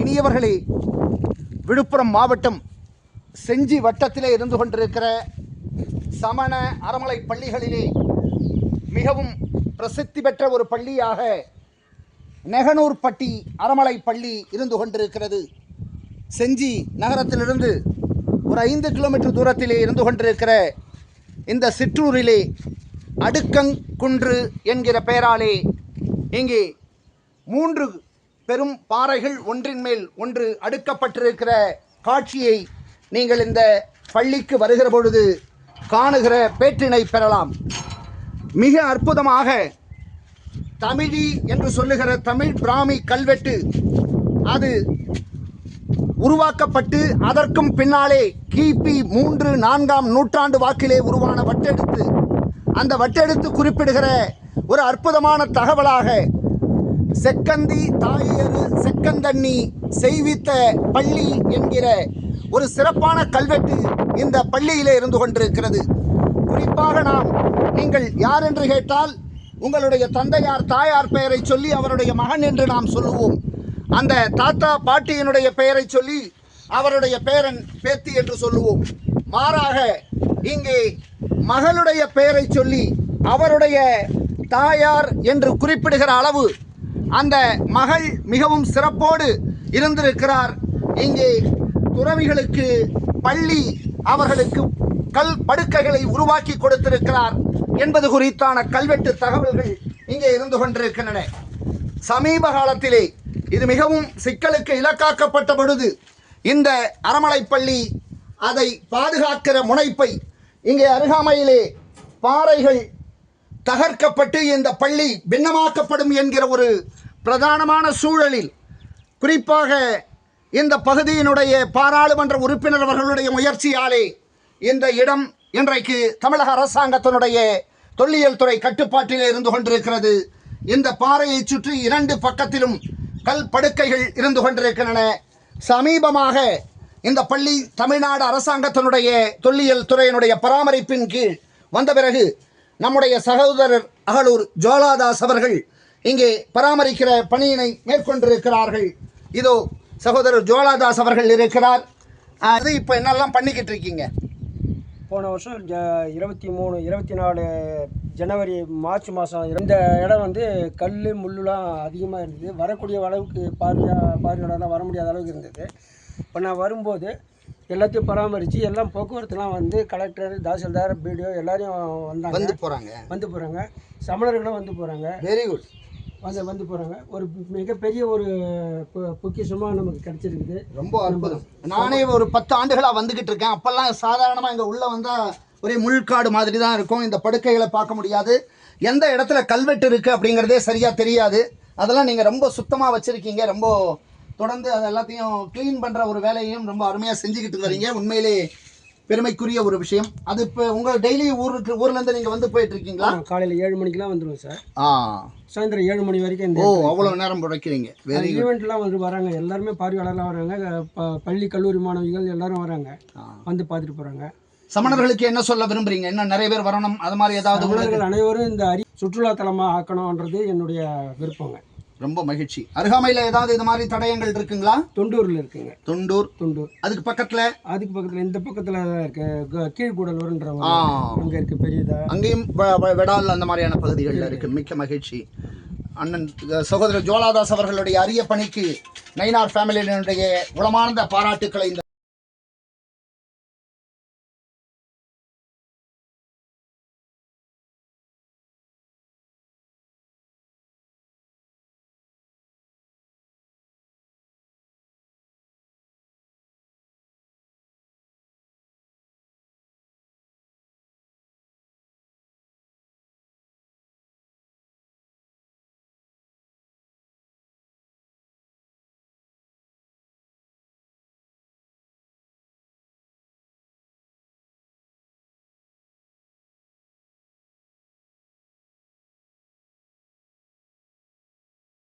இனியவர்களே விழுப்புரம் மாவட்டம் செஞ்சி வட்டத்திலே இருந்து கொண்டிருக்கிற சமண அறமலை பள்ளிகளிலே மிகவும் பிரசித்தி பெற்ற ஒரு பள்ளியாக நெகனூர்பட்டி அறமலை பள்ளி இருந்து கொண்டிருக்கிறது. செஞ்சி நகரத்திலிருந்து ஒரு ஐந்து கிலோமீட்டர் தூரத்திலே இருந்து கொண்டிருக்கிற இந்த சிற்றூரிலே அடுக்கங்குன்று என்கிற பெயராலே இங்கே மூன்று பெரும் பாறைகள் ஒன்றின் மேல் ஒன்று அடுக்கப்பட்டிருக்கிற காட்சியை நீங்கள் இந்த பள்ளிக்கு வருகிற பொழுது காணுகிற பேற்றினை பெறலாம். மிக அற்புதமாக தமிழி என்று சொல்லுகிற தமிழ் பிராமி கல்வெட்டு அது உருவாக்கப்பட்டு அதற்கும் பின்னாலே கிபி மூன்று நான்காம் நூற்றாண்டு வாக்கிலே உருவான வட்டெழுத்து அந்த வட்டெழுத்து குறிப்பிடுகிற ஒரு அற்புதமான தகவலாக செக்கந்தி தாயரு செக்கந்தண்ணி செய்வித்த பள்ளி என்கிற ஒரு சிறப்பான கல்வெட்டு இந்த பள்ளியிலே இருந்து கொண்டிருக்கிறது. குறிப்பாக நாம் நீங்கள் யார் என்று கேட்டால் உங்களுடைய தந்தையார் தாயார் பெயரை சொல்லி அவருடைய மகன் என்று நாம் சொல்லுவோம். அந்த தாத்தா பாட்டியினுடைய பெயரை சொல்லி அவருடைய பேரன் பேத்தி என்று சொல்லுவோம். மாறாக இங்கே மகளுடைய பெயரை சொல்லி அவருடைய தாயார் என்று குறிப்பிடுகிற அளவு அந்த மகள் மிகவும் சிறப்போடு இருந்திருக்கிறார். இங்கே துறவிகளுக்கு பள்ளி அவர்களுக்கு கல் படுக்கைகளை உருவாக்கி கொடுத்திருக்கிறார் என்பது குறித்தான கல்வெட்டு தகவல்கள் இங்கே இருந்து கொண்டிருக்கின்றன. சமீப காலத்திலே இது மிகவும் சிக்கலுக்கு இலக்காக்கப்பட்ட பொழுது இந்த அறமலைப்பள்ளி அதை பாதுகாக்கிற முனைப்பை இங்கே அருகாமையிலே பாறைகள் தகர்க்கப்பட்டு இந்த பள்ளி பின்னமாக்கப்படும் என்கிற ஒரு பிரதானமான சூழலில் குறிப்பாக இந்த பகுதியினுடைய பாராளுமன்ற உறுப்பினர் அவர்களுடைய முயற்சியாலே இந்த இடம் இன்றைக்கு தமிழக அரசாங்கத்தினுடைய தொல்லியல் துறை கட்டுப்பாட்டில் இருந்து கொண்டிருக்கிறது. இந்த பாறையை சுற்றி இரண்டு பக்கத்திலும் கல் படுக்கைகள் இருந்து கொண்டிருக்கின்றன. சமீபமாக இந்த பள்ளி தமிழ்நாடு அரசாங்கத்தினுடைய தொல்லியல் துறையினுடைய பராமரிப்பின் கீழ் வந்த பிறகு நம்முடைய சகோதரர் அகலூர் ஜோலாதாஸ் அவர்கள் இங்கே பராமரிக்கிற பணியினை மேற்கொண்டிருக்கிறார்கள். இதோ சகோதரர் ஜோலாதாஸ் அவர்கள் இருக்கிறார். அது இப்போ என்னெல்லாம் பண்ணிக்கிட்டு இருக்கீங்க? போன வருஷம் ஜ- இருபத்தி மூணு இருபத்தி நாலு ஜனவரி மார்ச் மாதம் இந்த இடம் வந்து கல் முள்ளுலாம் அதிகமாக இருந்தது. வரக்கூடிய அளவுக்கு பார்வையா பார்வையாளர்லாம் வர முடியாத அளவுக்கு இருந்தது. இப்போ நான் வரும்போது எல்லாத்தையும் பராமரித்து எல்லாம் போக்குவரத்துலாம் வந்து கலெக்டர் தாசில்தார் பிடிஓ எல்லாரையும் வந்தாங்க. வந்து போகிறாங்க வந்து போகிறாங்க சமணர்களும் வந்து போகிறாங்க வெரி குட் வந்து வந்து போகிறாங்க ஒரு மிகப்பெரிய ஒரு பொக்கிஷமாக நமக்கு கிடச்சிருக்குது. ரொம்ப அற்புதம். நானே ஒரு பத்து ஆண்டுகளாக வந்துக்கிட்டு இருக்கேன். அப்போல்லாம் சாதாரணமாக இங்கே உள்ளே வந்தால் ஒரே முள்காடு மாதிரி தான் இருக்கும். இந்த படுக்கைகளை பார்க்க முடியாது. எந்த இடத்துல கல்வெட்டு இருக்குது அப்படிங்கிறதே சரியாக தெரியாது. அதெல்லாம் நீங்கள் ரொம்ப சுத்தமாக வச்சுருக்கீங்க. ரொம்ப தொடர்ந்து அது எல்லாத்தையும் க்ளீன் பண்ணுற ஒரு வேலையையும் ரொம்ப அருமையாக செஞ்சுக்கிட்டு வரீங்க. உண்மையிலே பெருமைக்குரிய ஒரு விஷயம். அது இப்போ உங்கள் டெய்லி ஊருக்கு ஊர்லேருந்து நீங்கள் வந்து போயிட்டு இருக்கீங்களா காலையில் ஏழு மணிக்கெலாம் வந்துடுவோம் சார். ஆ. சாயந்தரம் ஏழு மணி வரைக்கும் இந்த ஓ அவ்வளோ நேரம் உழைக்கிறீங்க. வெரி குட் ஈவெண்ட்லாம் வந்து வராங்க. எல்லாருமே பார்வையாளர்லாம் வராங்க. பள்ளி கல்லூரி மாணவிகள் எல்லாரும் வராங்க. வந்து பார்த்துட்டு போகிறாங்க சமணர்களுக்கு என்ன சொல்ல விரும்புறீங்க? இன்னும் நிறைய பேர் வரணும்? அது மாதிரி ஏதாவது அனைவரும் இந்த அரி சுற்றுலா தலமாக ஆக்கணுன்றது என்னுடைய விருப்பங்க. ரொம்ப மகிழ்ச்சி. அருகாமையில் ஏதாவது இது மாதிரி தடயங்கள் இருக்குங்களா? தொண்டூரில் இருக்குங்க. தொண்டூர். தொண்டூர். அதுக்கு பக்கத்தில்? அதுக்கு பக்கத்தில் இந்த பக்கத்தில் இருக்க கீழ்கூடலூர்ன்ற அங்கே இருக்க பெரியதா? அங்கேயும் வெடால் அந்த மாதிரியான பகுதிகளில் இருக்கு. மிக்க மகிழ்ச்சி. அண்ணன் சகோதரர் ஜோலாதாஸ் அவர்களுடைய அரிய பணிக்கு நயினார் ஃபேமிலியினுடைய உளமார்ந்த பாராட்டுக்களை இந்த